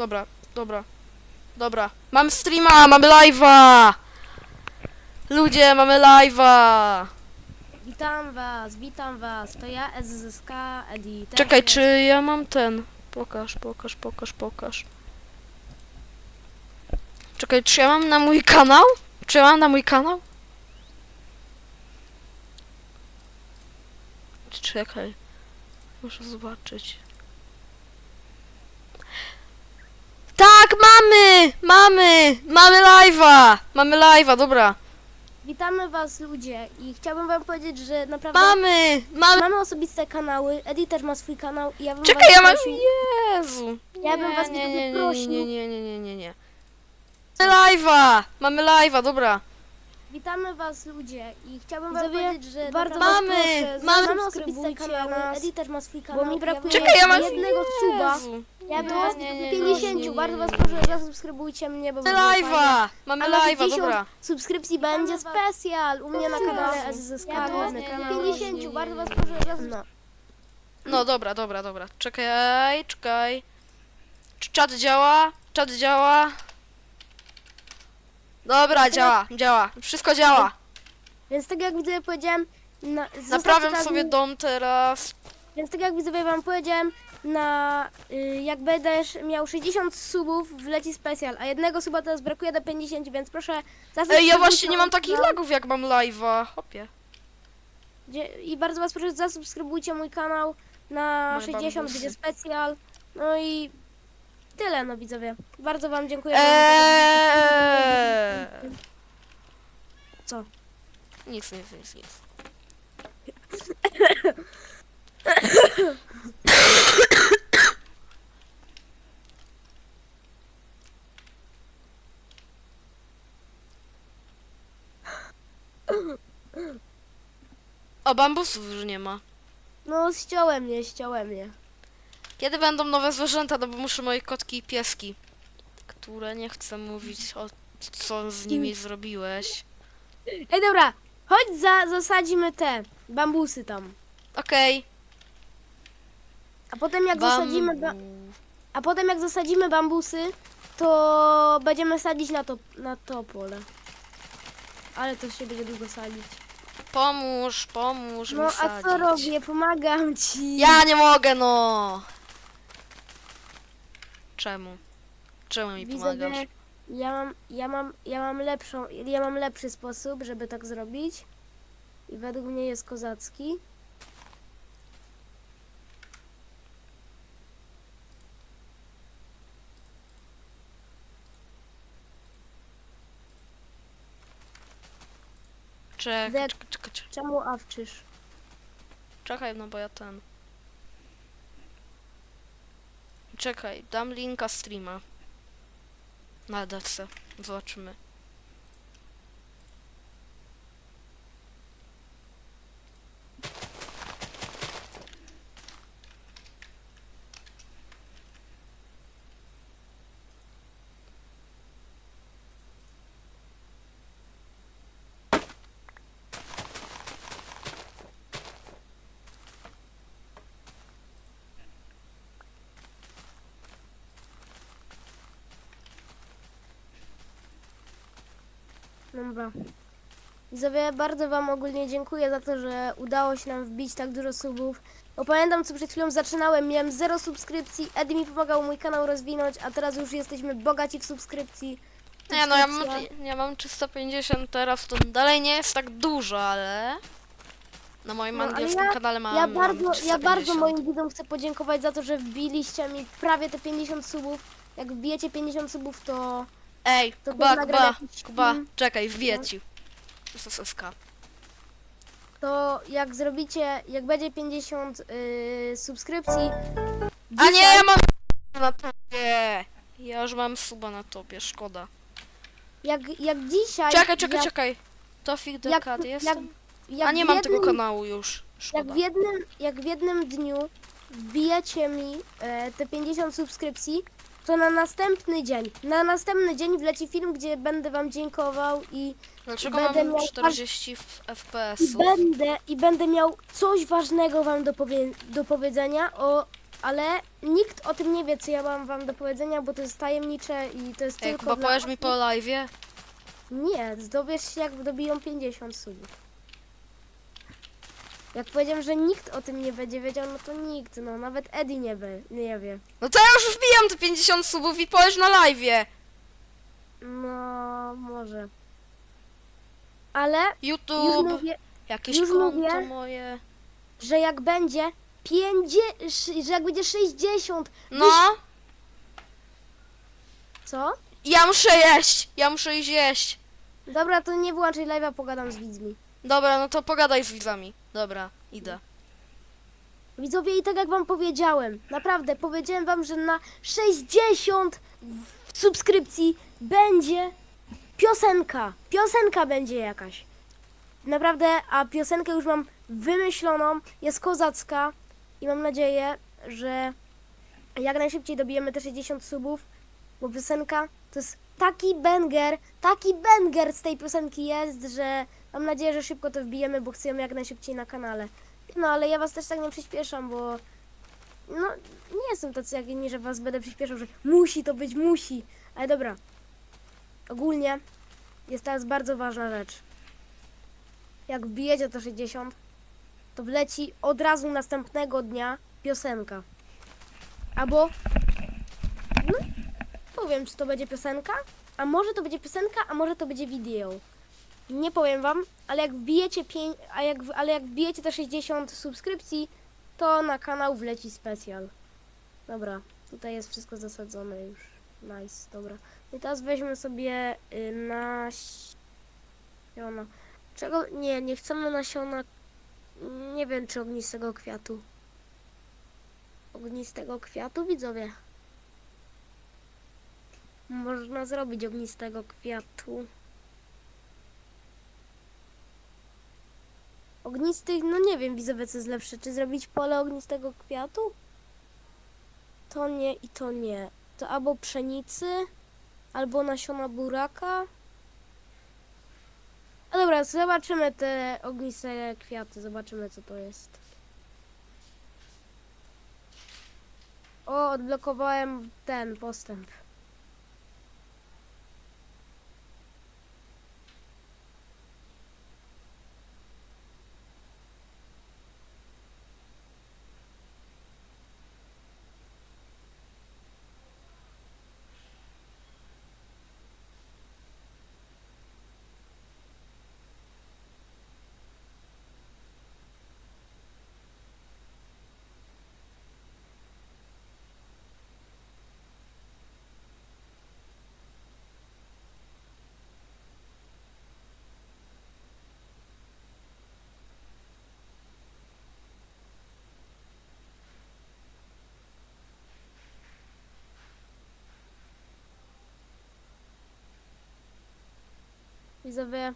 Dobra, dobra. Dobra. Mamy streama, mamy live'a! Ludzie, mamy live'a! Witam was, witam was. To ja SZK Edi. Też Czekaj, czy ja mam ten? Pokaż, pokaż, pokaż, pokaż. Czekaj, czy ja mam na mój kanał? Czy ja mam na mój kanał? Czekaj. Muszę zobaczyć. Tak, mamy! Mamy! Mamy live'a! Mamy live'a, dobra. Witamy was ludzie i chciałbym wam powiedzieć, że naprawdę Mamy! Mamy! mamy osobiste kanały. Edi też ma swój kanał i ja bym Czekaj, was ja mam... prosił- Jezu! Ja bym was nie, nie, nie, nie, nie, nie, nie, nie, nie, nie. Mamy live'a! Mamy live'a, dobra. Witamy was ludzie i chciałbym wam Widzowie, powiedzieć, że bardzo was proszę, proszę, mamy, mamy osobiste subskrybujcie kanały. nas, Edi też ma swój kanał. mi i brakuje Czekaj, ja mam... jednego suba. Jezu. Ja bym was nie, nie, 50, nie, nie, bardzo was proszę, zasubskrybujcie mnie, bo Mamy fajnie. live'a! Mamy A na live'a, 50 dobra. subskrypcji będzie was- specjal u mnie na kanale SZK. Ja was główny nie, kanał. nie, nie, 50, nie, bardzo was proszę, zasubskrybujcie. No. No dobra, dobra, dobra. Czekaj, czekaj. Czy czat działa? Czat działa? Dobra, działa, działa. Wszystko działa. Więc tak jak widzowie powiedziałem, na, zostawcie Naprawiam teraz sobie dom teraz. Więc tak jak widzowie wam powiedziałem, na y, jak będziesz miał 60 subów wleci specjal, a jednego suba teraz brakuje do 50, więc proszę Ej, ja właśnie nie mam takich lagów jak mam live'a. Hopie. Gdzie- I bardzo was proszę zasubskrybujcie mój kanał na Moje 60 bambusy. będzie specjal. No i tyle no widzowie. Bardzo wam dziękuję. Eee. Co? Nic, nic, nic, nic. O, bambusów już nie ma. No ściąłem mnie, ściąłem mnie. Kiedy będą nowe zwierzęta? No bo muszę moje kotki i pieski, które nie chcę mówić o co z nimi zrobiłeś. Ej dobra, chodź za, zasadzimy te bambusy tam. Okej. A potem jak zasadzimy... Ba-. A potem jak zasadzimy bambusy, to będziemy sadzić na to, na to pole. Ale to się będzie długo sadzić. Pomóż, pomóż No mi a sadzić. co robię? Pomagam ci. Ja nie mogę, no! Czemu? Czemu mi pomagasz? Widzowie, ja mam, ja mam, ja mam lepszą, ja mam lepszy sposób, żeby tak zrobić. I według mnie jest kozacki. Czekaj, Dek- czekaj, czekaj. Czemu awczysz? Czekaj, no bo ja ten... Czekaj, dam linka streama. Na DC. Zobaczymy. Dobra. Widzowie, bardzo wam ogólnie dziękuję za to, że udało się nam wbić tak dużo subów. Bo pamiętam, co przed chwilą zaczynałem, miałem zero subskrypcji, Eddie mi pomagał mój kanał rozwinąć, a teraz już jesteśmy bogaci w subskrypcji. Nie no, ja mam, ja mam 350 teraz, to dalej nie jest tak dużo, ale... Na moim No, angielskim ja- kanale mam Ja mam bardzo, ja 350. bardzo moim widzom chcę podziękować za to, że wbiliście mi prawie te 50 subów. Jak wbijecie 50 subów, to, Ej, to Kuba, Kuba, jakiś Kuba, czekaj, wbiję ci. SSK. To jak zrobicie, jak będzie 50 yy, subskrypcji. A nie, dzisiaj- ja mam na tobie. Ja już mam suba na tobie, szkoda. Jak, jak dzisiaj. Czekaj, czekaj, jak, czekaj. Tofik jak, Dekad jak, jestem? jak A nie w mam jednym, tego kanału już. Jak Szkoda. w, jednym, jak w jednym dniu wbijecie mi e, te 50 subskrypcji, to na następny dzień, na następny dzień wleci film, gdzie będę wam dziękował i, Dlaczego będę mam miał 40 f- i FPS-ów? będę i będę miał coś ważnego wam do, powie, do powiedzenia, o, ale nikt o tym nie wie, co ja mam wam do powiedzenia, bo to jest tajemnicze i to jest Ej, tylko chyba dla powiesz mi po live'ie? Nie, zdowiesz się, jak dobiją 50 subów. Jak powiedziałem, że nikt o tym nie będzie wiedział, no to nikt, no nawet Eddie nie wie. Nie wie. No to ja już wbijam te 50 subów i powiesz na live'ie. No, może. Ale już YouTube, mówię, jakieś już konto mówię. moje. że jak będzie 50, że jak będzie 60, No, co? ja muszę jeść, ja muszę iść jeść. Dobra, to nie wyłączaj live'a, pogadam z widzmi. Dobra, no to pogadaj z widzami. Dobra, idę. Widzowie, i tak jak wam powiedziałem, naprawdę, powiedziałem wam, że na 60 w- subskrypcji będzie piosenka. Piosenka będzie jakaś. Naprawdę, a piosenkę już mam wymyśloną, jest kozacka i mam nadzieję, że jak najszybciej dobijemy te 60 subów, bo piosenka to jest taki banger, taki banger z tej piosenki jest, że mam nadzieję, że szybko to wbijemy, bo chcę ją jak najszybciej na kanale. No, ale ja was też tak nie przyspieszam, bo no, nie jestem tacy jak inni, że was będę przyspieszał, że musi to być, musi. Ale dobra. Ogólnie jest teraz bardzo ważna rzecz. Jak wbijecie to 60, to wleci od razu następnego dnia piosenka. Albo no, powiem, czy to będzie piosenka, a może to będzie piosenka, a może to będzie wideo. Nie powiem wam, ale jak wbijecie a jak, ale jak wbijecie te 60 subskrypcji, to na kanał wleci specjal. Dobra, tutaj jest wszystko zasadzone już. Nice, dobra. I teraz weźmy sobie y, nasiona. Czego? Nie, nie chcemy nasiona. Nie wiem, czy ognistego kwiatu. Ognistego kwiatu, widzowie. Można zrobić ognistego kwiatu. Ognistych, no nie wiem, widzowie, co jest lepsze. Czy zrobić pole ognistego kwiatu? To nie i to nie. To albo pszenicy, albo nasiona buraka. A dobra, zobaczymy te ogniste kwiaty, zobaczymy co to jest. O, odblokowałem ten postęp. Widzowie,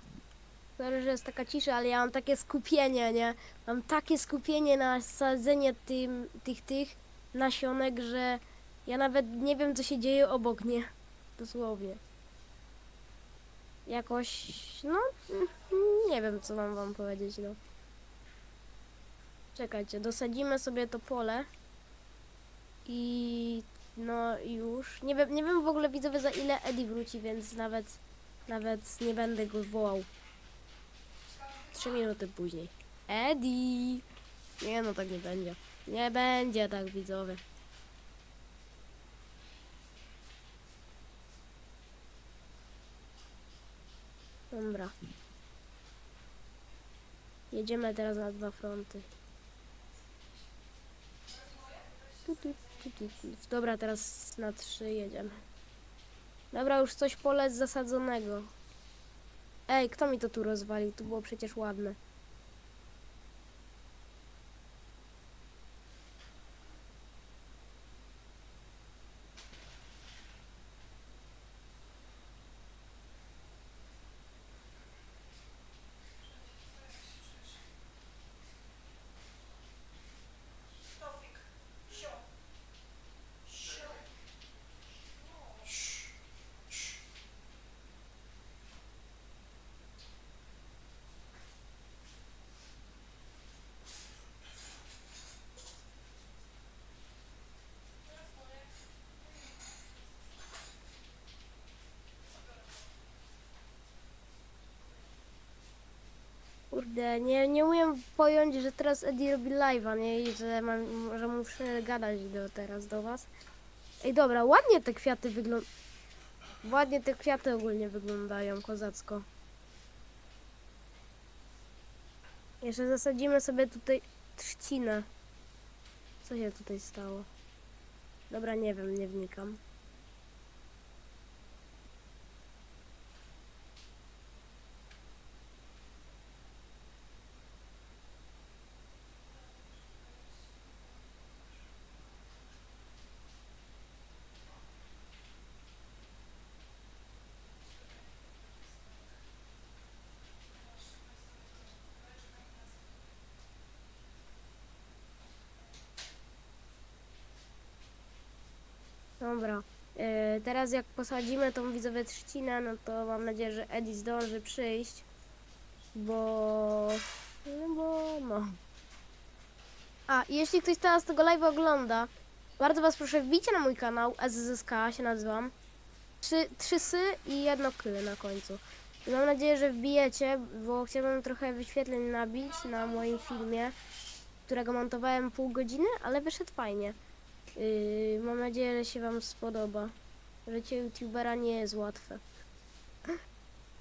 sorry, że jest taka cisza, ale ja mam takie skupienie, nie? Mam takie skupienie na sadzenie tym, tych, tych nasionek, że ja nawet nie wiem, co się dzieje obok, nie? Dosłownie. Jakoś, no, nie wiem, co mam wam powiedzieć, no. Czekajcie, dosadzimy sobie to pole i no już. Nie wiem, nie wiem w ogóle widzowie za ile Eddie wróci, więc nawet nawet nie będę go wołał. Trzy minuty później. Eddie! Nie no, tak nie będzie. Nie będzie tak, widzowie. Dobra. Jedziemy teraz na dwa fronty. Dobra, teraz na trzy jedziemy. Dobra, już coś pole zasadzonego. Ej, kto mi to tu rozwalił? Tu było przecież ładne. Kurde, nie, nie umiem pojąć, że teraz Eddie robi live'a, nie? I że, mam, że muszę gadać do, teraz do was. Ej, dobra, ładnie te kwiaty wyglądają. Ładnie te kwiaty ogólnie wyglądają, kozacko. Jeszcze zasadzimy sobie tutaj trzcinę. Co się tutaj stało? Dobra, nie wiem, nie wnikam. Dobra. E, teraz jak posadzimy tą widzowie trzcinę, no to mam nadzieję, że Eddie zdąży przyjść. Bo... No bo no. A, jeśli ktoś teraz tego live ogląda, bardzo was proszę, wbijcie na mój kanał, SZSK się nazywam. Trzy, trzy sy i jedno k na końcu. I mam nadzieję, że wbijecie, bo chciałbym trochę wyświetleń nabić na moim filmie, którego montowałem pół godziny, ale wyszedł fajnie. Yy, mam nadzieję, że się Wam spodoba. Życie youtubera nie jest łatwe.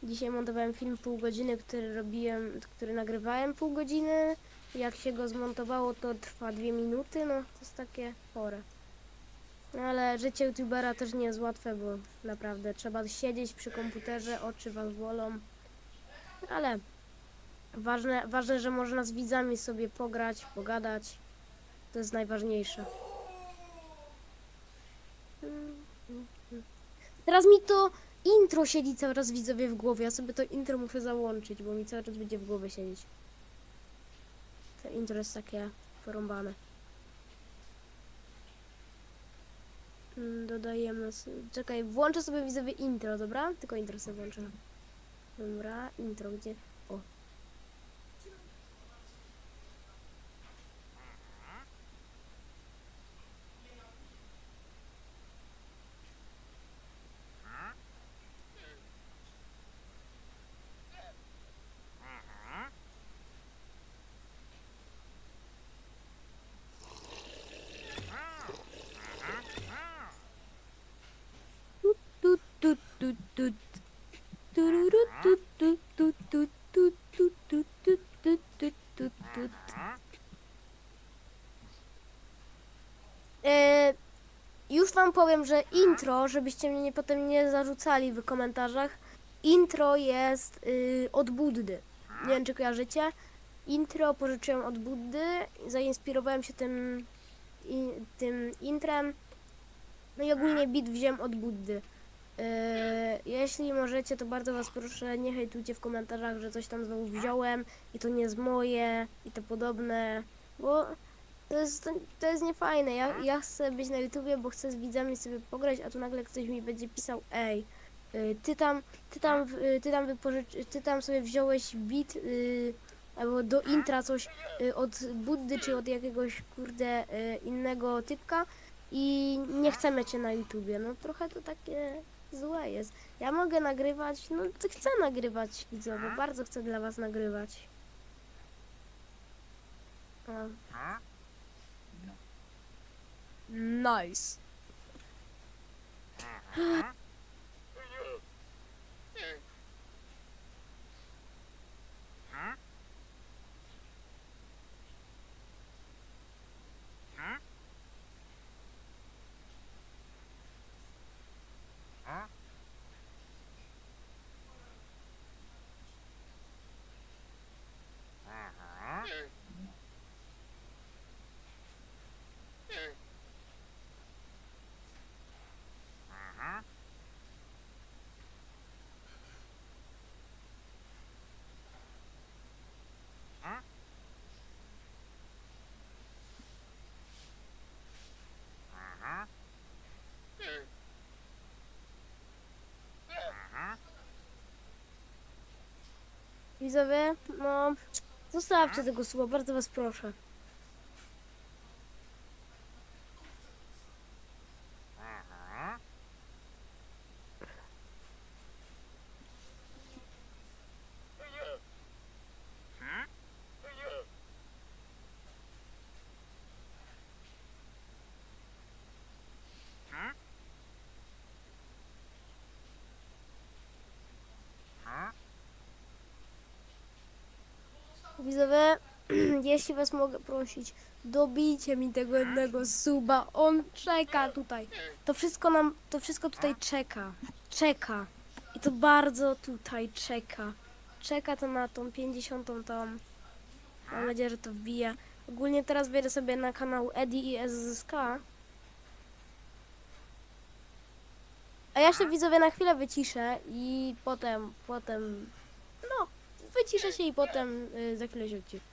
Dzisiaj montowałem film pół godziny, który robiłem, który nagrywałem pół godziny. Jak się go zmontowało, to trwa dwie minuty, no to jest takie chore. Ale życie youtubera też nie jest łatwe, bo naprawdę trzeba siedzieć przy komputerze, oczy Was bolą. Ale ważne, ważne, że można z widzami sobie pograć, pogadać. To jest najważniejsze. Teraz mi to intro siedzi cały czas widzowie w głowie. Ja sobie to intro muszę załączyć, bo mi cały czas będzie w głowie siedzieć. To intro jest takie porąbane. Mm, Dodajemy. Czekaj, włączę sobie widzowie intro, dobra? Tylko intro sobie włączę. Dobra, intro gdzie? Powiem, że intro, żebyście mnie nie, potem nie zarzucali w komentarzach, intro jest y, od Buddy. Nie wiem, czy kojarzycie. Intro pożyczyłem od Buddy, zainspirowałem się tym, i, tym intrem. No i ogólnie beat wziąłem od Buddy. Yy, jeśli możecie, to bardzo was proszę, nie hejtujcie w komentarzach, że coś tam znowu wziąłem i to nie jest moje i to podobne, bo to jest, to jest niefajne. Ja, ja chcę być na YouTubie, bo chcę z widzami sobie pograć, a tu nagle ktoś mi będzie pisał, ej, yy, ty tam, ty tam, yy, ty tam, wypożycz, ty tam sobie wziąłeś beat yy, albo do intra coś yy, od Buddy czy od jakiegoś kurde yy, innego typka i nie chcemy cię na YouTubie. No trochę to takie złe jest. Ja mogę nagrywać, no chcę nagrywać widzowie, bardzo chcę dla was nagrywać. O. Nice. Uh-huh. Widzowie, no zostawcie tego słowa, bardzo was proszę. Jeśli was mogę prosić, dobijcie mi tego jednego suba. On czeka tutaj. To wszystko nam, to wszystko tutaj czeka. Czeka. I to bardzo tutaj czeka. Czeka to na tą 50 tą. Mam nadzieję, że to wbije. Ogólnie teraz wejdę sobie na kanał Eddie i SSK. A ja się widzowie na chwilę wyciszę i potem, potem, no, wyciszę się i potem y, za chwilę się odciszę.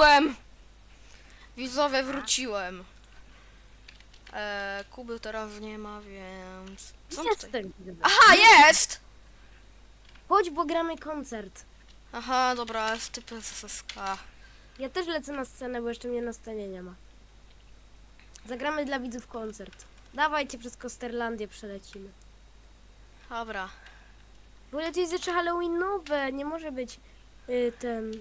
Wróciłem! Widzowie, wróciłem. Eee, Kuby teraz nie ma, więc... Co on tutaj? Jestem. Aha, jest! Chodź, bo gramy koncert. Aha, dobra, jest typ SSK. Ja też lecę na scenę, bo jeszcze mnie na scenie nie ma. Zagramy dla widzów koncert. Dawajcie przez Kosterlandię przelecimy. Dobra. W ogóle to jest jeszcze Halloweenowe, nie może być y, ten...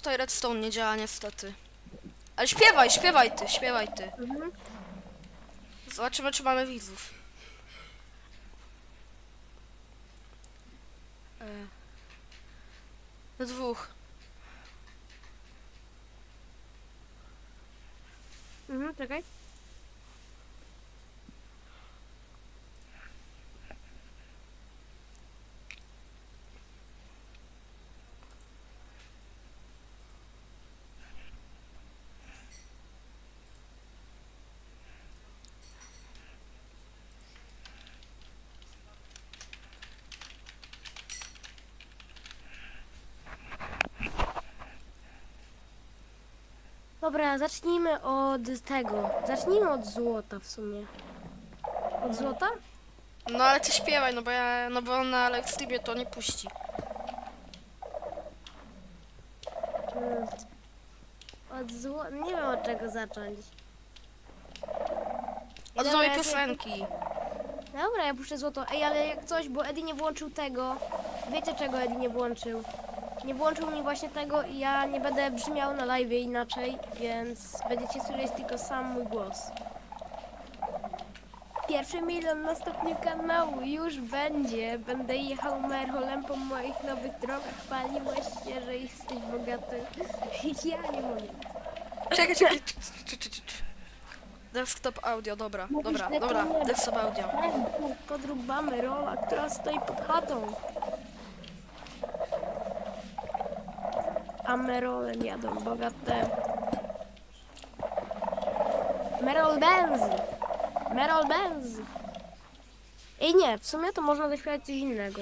Tutaj redstone nie działa niestety. Ale śpiewaj, śpiewaj ty, śpiewaj ty. Zobaczymy, czy mamy widzów. E, Dwóch. Mhm, czekaj. Dobra, zacznijmy od tego. Zacznijmy od złota w sumie. Od złota? No ale ty śpiewaj, no bo ja, no bo na live streamie to nie puści. Mm. Od złota. Nie wiem od czego zacząć. Od Dobra, nowej ja sobie- piosenki. Dobra, ja puszczę złoto. Ej, ale jak coś, bo Eddie nie włączył tego. Wiecie czego Eddie nie włączył? Nie włączył mi właśnie tego i ja nie będę brzmiał na live inaczej, więc będziecie słyszeć tylko sam mój głos. Pierwszy milion na stopniu kanału już będzie. Będę jechał merholem po moich nowych drogach. Chwaliłeś się, że jesteś bogaty. Ja nie mogę. Czekaj, czekaj. cz- cz- cz- cz- Desktop audio, dobra, dobra, lepiej dobra, desktop audio. Podróbamy rola, która stoi pod chatą. A merolem jadą bogate. Merol Benz! Merol Benz! Ej nie, w sumie to można zaśpiewać coś innego.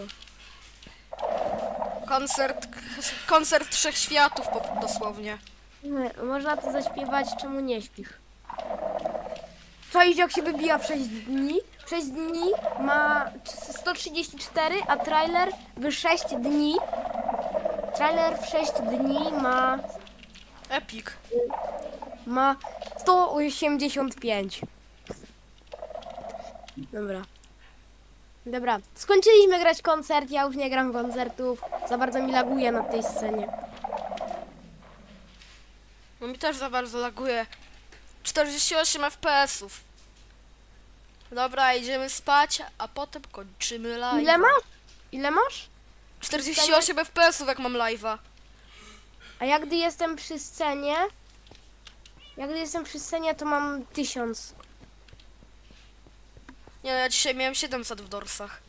Koncert, koncert trzech światów po, dosłownie. Nie, Można to zaśpiewać, czemu nie śpisz. Czaisz jak się wybija w 6 dni? W 6 dni ma 134, a trailer w 6 dni. Trailer w 6 dni ma, Epic. ma 185. Dobra. Dobra, skończyliśmy grać koncert, ja już nie gram koncertów. Za bardzo mi laguje na tej scenie. No mi też za bardzo laguje. 48 FPS-ów. Dobra, idziemy spać, a potem kończymy live. Ile masz? Ile masz? 48 FPS-ów jak mam live'a. A jak gdy jestem przy scenie, jak gdy jestem przy scenie, to mam 1000. Nie, ja dzisiaj miałem 700 w dorsach.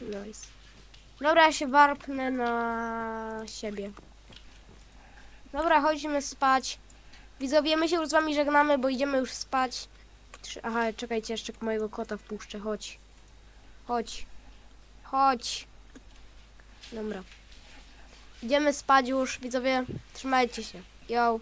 Nice. Dobra, ja się warpnę na siebie. Dobra, chodźmy spać. Widzowie, my się już z wami żegnamy, bo idziemy już spać. Aha, czekajcie, jeszcze mojego kota wpuszczę, chodź. Chodź. Chodź. Dobra. Idziemy spać już, widzowie, trzymajcie się. Yo.